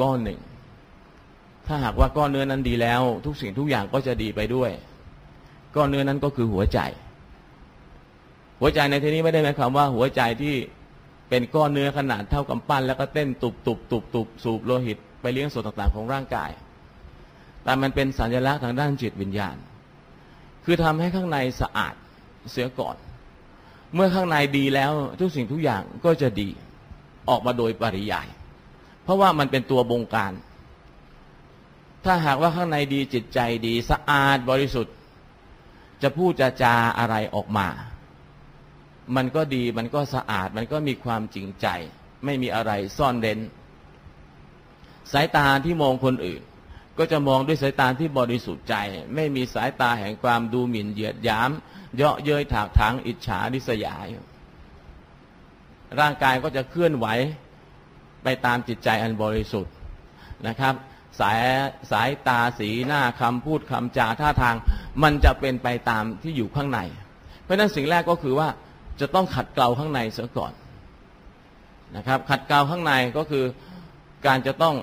ก้อนหนึ่ง ถ้าหากว่าก้อนเนื้อนั้นดีแล้ว ทุกสิ่งทุกอย่างก็จะดีไปด้วย ก้อนเนื้อนั้นก็คือหัวใจ หัวใจในที่นี้ไม่ได้หมายความว่าหัวใจที่เป็นก้อนเนื้อขนาดเท่ากำปั้น แล้วก็เต้นตุบตุบตุบตุบสูบโลหิต ไปเลี้ยงส่วนต่างๆ ของร่างกาย แต่มันเป็นสัญลักษณ์ทางด้านจิตวิญญาณ คือทำให้ข้างในสะอาดเสียก่อน เมื่อข้างในดีแล้วทุกสิ่งทุกอย่างก็จะดีออกมาโดยปริยาย เพราะว่ามันเป็นตัวบงการ ถ้าหากว่าข้างในดีจิตใจดีสะอาดบริสุทธิ์ จะพูดจะจาอะไรออกมา มันก็ดีมันก็สะอาดมันก็มีความจริงใจ ไม่มีอะไรซ่อนเร้น สายตาที่มองคนอื่น ก็จะมองด้วยสายตาที่บริสุทธิ์ใจ ไม่มีสายตาแห่งความดูหมิ่นเหยียดหยาม เยาะเย้ยถากถางอิจฉาดิษยาร่างกายก็จะเคลื่อนไหว ไปตามจิตใจอันบริสุทธิ์นะครับ สายสายตาสีหน้าคำพูดคำจาท่าทาง มันจะเป็นไปตามที่อยู่ข้างใน เพราะฉะนั้นสิ่งแรกก็คือว่าจะต้องขัดเกลาข้างในเสียก่อนนะครับ ขัดเกลาข้างในก็คือการจะต้อง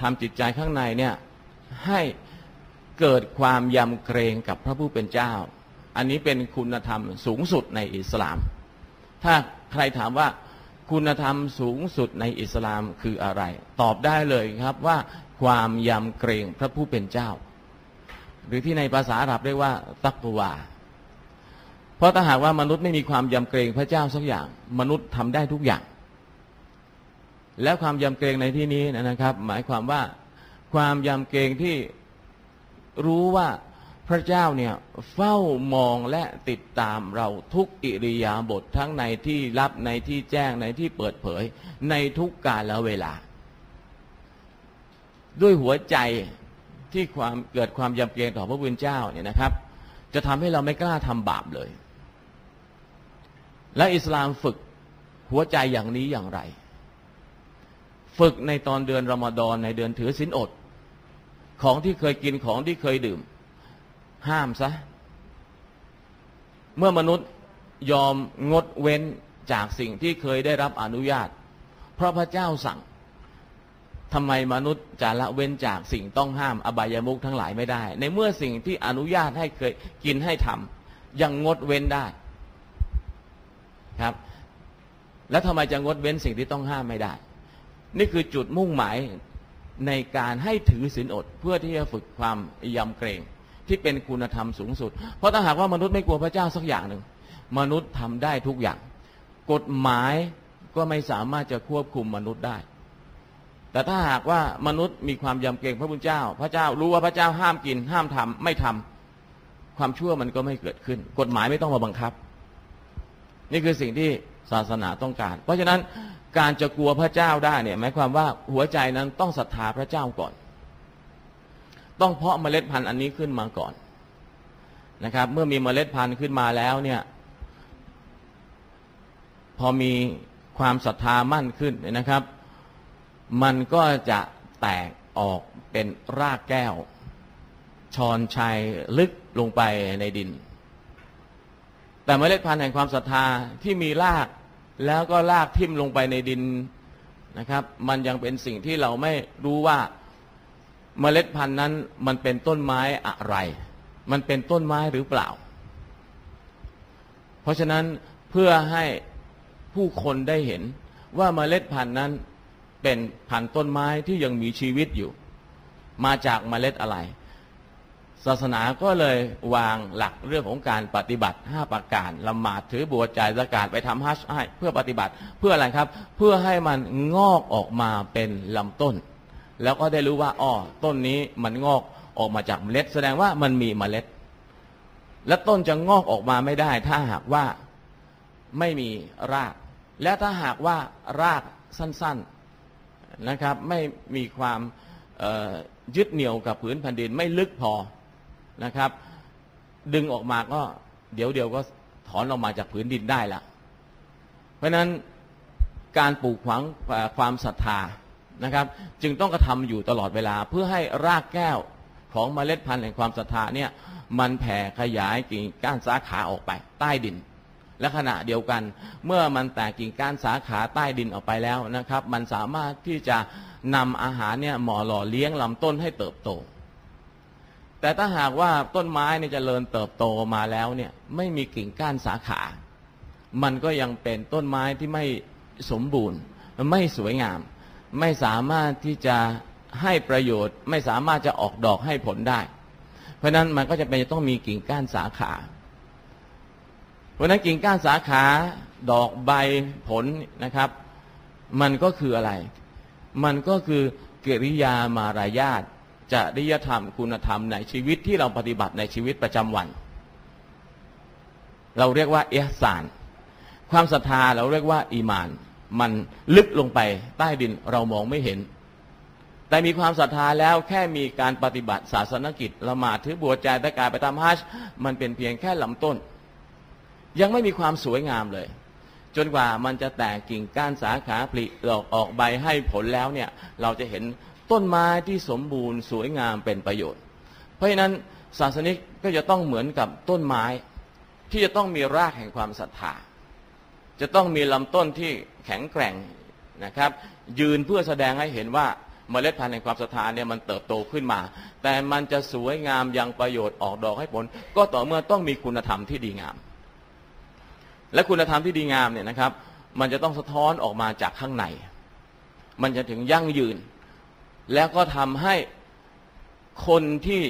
ทำจิตใจข้างในเนี่ยให้เกิดความยำเกรงกับพระผู้เป็นเจ้า อันนี้เป็นคุณธรรมสูงสุดในอิสลาม ถ้าใครถามว่า คุณธรรมสูงสุดในอิสลามคืออะไร ตอบได้เลยครับว่าความยำเกรงพระผู้เป็นเจ้า หรือที่ในภาษาอาหรับเรียกว่า ตักวา เพราะถ้าหากว่ามนุษย์ไม่มีความยำเกรงพระเจ้าสักอย่าง มนุษย์ทำได้ทุกอย่าง แล้วความยำเกรงในที่นี้นะครับ หมายความว่าความยำเกรงที่รู้ว่า พระเจ้าเนี่ยเฝ้ามองและติดตามเราทุกอิริยาบถททั้งในที่ลับในที่แจ้งในที่เปิดเผย ในทุกกาลเวลา ด้วยหัวใจที่ความเกิดความยำเกรงต่อพระบุญเจ้าเนี่ยนะครับ จะทำให้เราไม่กล้าทำบาปเลย และอิสลามฝึกหัวใจอย่างนี้อย่างไร ฝึกในตอนเดือนรอมฎอนในเดือนถือศีลอด ของที่เคยกินของที่เคยดื่ม ห้ามซะ เมื่อมนุษย์ยอมงดเว้นจากสิ่งที่เคยได้รับอนุญาต เพราะพระเจ้าสั่งทำไมมนุษย์จะละเว้นจากสิ่งต้องห้ามอบายามุขทั้งหลายไม่ได้ ในเมื่อสิ่งที่อนุญาตให้เคยกินให้ทำยังงดเว้นได้ครับ แล้วทำไมจะงดเว้นสิ่งที่ต้องห้ามไม่ได้ นี่คือจุดมุ่งหมายในการให้ถือศีลอดเพื่อที่จะฝึกความยำเกรง ที่เป็นคุณธรรมสูงสุด เพราะถ้าหากว่ามนุษย์ไม่กลัวพระเจ้าสักอย่างหนึ่ง มนุษย์ทำได้ทุกอย่าง กฎหมายก็ไม่สามารถจะควบคุมมนุษย์ได้ แต่ถ้าหากว่ามนุษย์มีความยำเกรงพระพุทธเจ้า พระเจ้ารู้ว่าพระเจ้าห้ามกิน ห้ามทำไม่ทำความชั่วมันก็ไม่เกิดขึ้น กฎหมายไม่ต้องมาบังคับ นี่คือสิ่งที่ศาสนาต้องการ เพราะฉะนั้นการจะกลัวพระเจ้าได้เนี่ยหมายความว่าหัวใจนั้นต้องศรัทธาพระเจ้าก่อน ต้องเพาะเมล็ดพันธุ์อันนี้ขึ้นมาก่อนนะครับ เมื่อมีเมล็ดพันธุ์ขึ้นมาแล้วเนี่ย พอมีความศรัทธามั่นขึ้นนะครับ มันก็จะแตกออกเป็นรากแก้ว ชอนชัยลึกลงไปในดิน แต่เมล็ดพันธุ์แห่งความศรัทธาที่มีรากแล้วก็รากทิ่มลงไปในดินนะครับ มันยังเป็นสิ่งที่เราไม่รู้ว่า เมล็ดพันธุ์นั้นมันเป็นต้นไม้อะไร มันเป็นต้นไม้หรือเปล่า เพราะฉะนั้นเพื่อให้ผู้คนได้เห็นว่าเมล็ดพันธุ์นั้นเป็นพันธุ์ต้นไม้ที่ยังมีชีวิตอยู่ มาจากเมล็ดอะไร ศาสนาก็เลยวางหลักเรื่องของการปฏิบัติห้าประการละหมาดถือบวชจ่ายสกาดไปทำฮัชให้เพื่อปฏิบัติเพื่ออะไรครับ เพื่อให้มันงอกออกมาเป็นลำต้น แล้วก็ได้รู้ว่าอ๋อต้นนี้มันงอกออกมาจากเมล็ด แสดงว่ามันมีเมล็ด และต้นจะงอกออกมาไม่ได้ ถ้าหากว่าไม่มีราก และถ้าหากว่ารากสั้นๆนะครับ ไม่มีความยึดเหนี่ยวกับผืนแผ่นดินไม่ลึกพอนะครับ ดึงออกมาก็เดี๋ยวเดียวก็ถอนออกมาจากผืนดินได้ละเพราะนั้นการปลูกฝังความศรัทธา นะครับ จึงต้องกระทำอยู่ตลอดเวลาเพื่อให้รากแก้วของเมล็ดพันธุ์แห่งความศรัทธาเนี่ยมันแผ่ขยายกิ่งก้านสาขาออกไปใต้ดิน และขณะเดียวกัน เมื่อมันแตกกิ่งก้านสาขาใต้ดินออกไปแล้วนะครับ มันสามารถที่จะนำอาหารเนี่ยหมอหล่อเลี้ยงลำต้นให้เติบโต แต่ถ้าหากว่าต้นไม้เนี่ยจเจริญเติบโตมาแล้วเนี่ยไม่มีกิ่งก้านสาขา มันก็ยังเป็นต้นไม้ที่ไม่สมบูรณ์ไม่สวยงาม ไม่สามารถที่จะให้ประโยชน์ ไม่สามารถจะออกดอกให้ผลได้ เพราะนั้นมันก็จะเป็นต้องมีกิ่งก้านสาขา เพราะนั้นกิ่งก้านสาขาดอกใบผลนะครับ มันก็คืออะไร มันก็คือกิริยามารายาทจริยธรรมคุณธรรมในชีวิตที่เราปฏิบัติในชีวิตประจำวัน เราเรียกว่าเอสาน ความศรัทธาเราเรียกว่า อีมาน มันลึกลงไปใต้ดินเรามองไม่เห็น แต่มีความศรัทธาแล้วแค่มีการปฏิบัติศาสนกิจละหมาดถือบวชใจตะการไปทำฮัจญ์มันเป็นเพียงแค่ลำต้น ยังไม่มีความสวยงามเลย จนกว่ามันจะแตกกิ่งก้านสาขาผลิดอกออกใบให้ผลแล้วเนี่ยเราจะเห็นต้นไม้ที่สมบูรณ์สวยงามเป็นประโยชน์ เพราะฉะนั้นศาสนิกก็จะต้องเหมือนกับต้นไม้ ที่จะต้องมีรากแห่งความศรัทธา จะต้องมีลำต้นที่แข็งแกร่งนะครับ ยืนเพื่อแสดงให้เห็นว่าเมล็ดพันธุ์แห่งความศรัทธาเนี่ยมันเติบโตขึ้นมา แต่มันจะสวยงามยังประโยชน์ออกดอกให้ผล ก็ต่อเมื่อต้องมีคุณธรรมที่ดีงาม และคุณธรรมที่ดีงามเนี่ยนะครับ มันจะต้องสะท้อนออกมาจากข้างใน มันจะถึงยั่งยืน แล้วก็ทำให้คนที่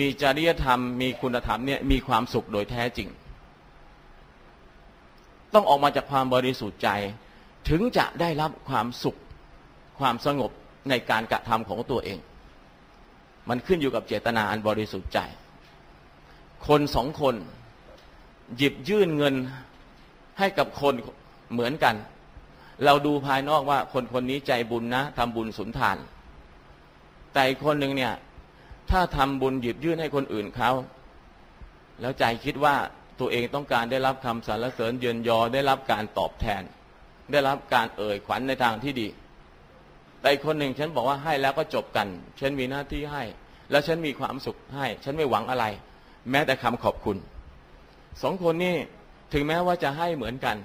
มีจริยธรรม มีคุณธรรมเนี่ยมีความสุขโดยแท้จริง ต้องออกมาจากความบริสุทธิ์ใจ ถึงจะได้รับความสุขความสงบในการกระทำของตัวเอง มันขึ้นอยู่กับเจตนาอันบริสุทธิ์ใจ คนสองคน หยิบยื่นเงินให้กับคนเหมือนกัน เราดูภายนอกว่าคนคนนี้ใจบุญนะทำบุญสุนทาน แต่อีกคนหนึ่งเนี่ย ถ้าทำบุญหยิบยื่นให้คนอื่นเขา แล้วใจคิดว่า ตัวเองต้องการได้รับคำสรรเสริญเยือนยอได้รับการตอบแทน ได้รับการเอ่ยขวัญในทางที่ดี แต่อีกคนหนึ่งฉันบอกว่าให้แล้วก็จบกัน ฉันมีหน้าที่ให้ แล้วฉันมีความสุขให้ ฉันไม่หวังอะไร แม้แต่คำขอบคุณสองคนนี้ถึงแม้ว่าจะให้เหมือนกัน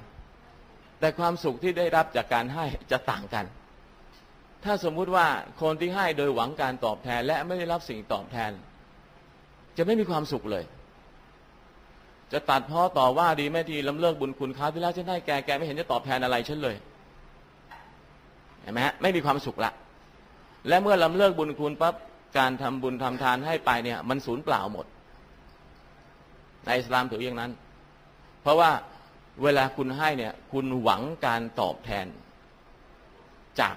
แต่ความสุขที่ได้รับจากการให้จะต่างกัน ถ้าสมมุติว่าคนที่ให้โดยหวังการตอบแทนและไม่ได้รับสิ่งตอบแทน จะไม่มีความสุขเลย จะตัดพ้อต่อว่าดีไม่ดีล้ำเลิกบุญคุณเขาที่แล้วฉันให้แกแกไม่เห็นจะตอบแทนอะไรฉันเลยเห็นไหมฮะไม่มีความสุขละ และเมื่อล้ำเลิกบุญคุณปั๊บการทำบุญทำทานให้ไปเนี่ย มันสูญเปล่าหมด ในอิสลามถืออย่างนั้น เพราะว่าเวลาคุณให้เนี่ย คุณหวังการตอบแทน จาก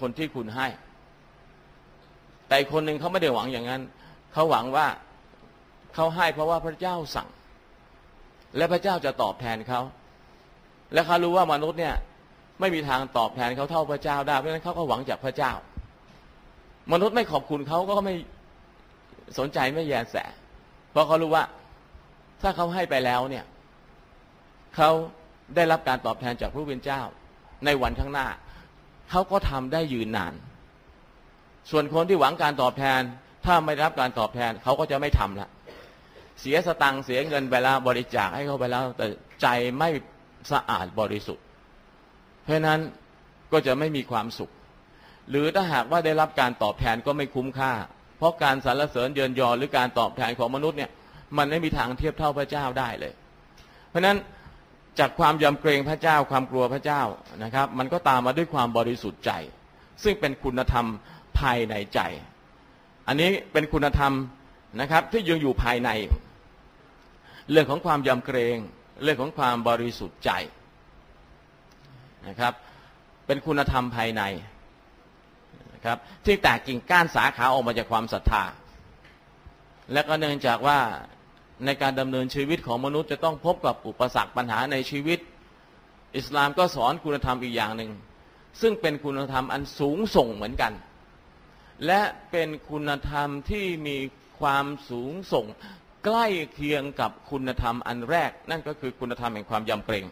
คนที่คุณให้ แต่คนหนึ่งเขาไม่ได้หวังอย่างนั้นเขาหวังว่า เขาให้เพราะว่าพระเจ้าสั่ง และพระเจ้าจะตอบแทนเขา และเขารู้ว่ามนุษย์เนี่ยไม่มีทางตอบแทนเขาเท่าพระเจ้าได้เพราะฉะนั้นเขาก็หวังจากพระเจ้า มนุษย์ไม่ขอบคุณเขาก็ไม่สนใจไม่แยแส เพราะเขารู้ว่า ถ้าเขาให้ไปแล้วเนี่ยเขาได้รับการตอบแทนจากพระเป็นเจ้า ในวันข้างหน้า เขาก็ทำได้ยืนนาน ส่วนคนที่หวังการตอบแทน ถ้าไม่รับการตอบแทนเขาก็จะไม่ทำละ เสียสตังค์เสียเงินไปแล้วบริจาคให้เขาไปแล้ว แต่ใจไม่สะอาดบริสุทธิ์ เพราะนั้นก็จะไม่มีความสุข หรือถ้าหากว่าได้รับการตอบแทนก็ไม่คุ้มค่า เพราะการสรรเสริญเยินยอหรือการตอบแทนของมนุษย์เนี่ย มันไม่มีทางเทียบเท่าพระเจ้าได้เลย เพราะนั้นจากความยำเกรงพระเจ้าความกลัวพระเจ้านะครับ มันก็ตามมาด้วยความบริสุทธิ์ใจ ซึ่งเป็นคุณธรรมภายในใจ อันนี้เป็นคุณธรรม นะครับ ที่ยังอยู่ภายใน เรื่องของความยำเกรง เรื่องของความบริสุทธิ์ใจนะครับ เป็นคุณธรรมภายในนะครับที่แตกกิ่งก้านสาขาออกมาจากความศรัทธา และก็เนื่องจากว่าในการดำเนินชีวิตของมนุษย์จะต้องพบกับอุปสรรคปัญหาในชีวิต อิสลามก็สอนคุณธรรมอีกอย่างหนึ่ง ซึ่งเป็นคุณธรรมอันสูงส่งเหมือนกัน และเป็นคุณธรรมที่มี ความสูงส่ง ใกล้เคียงกับคุณธรรมอันแรก นั่นก็คือคุณธรรมแห่งความยำเกรง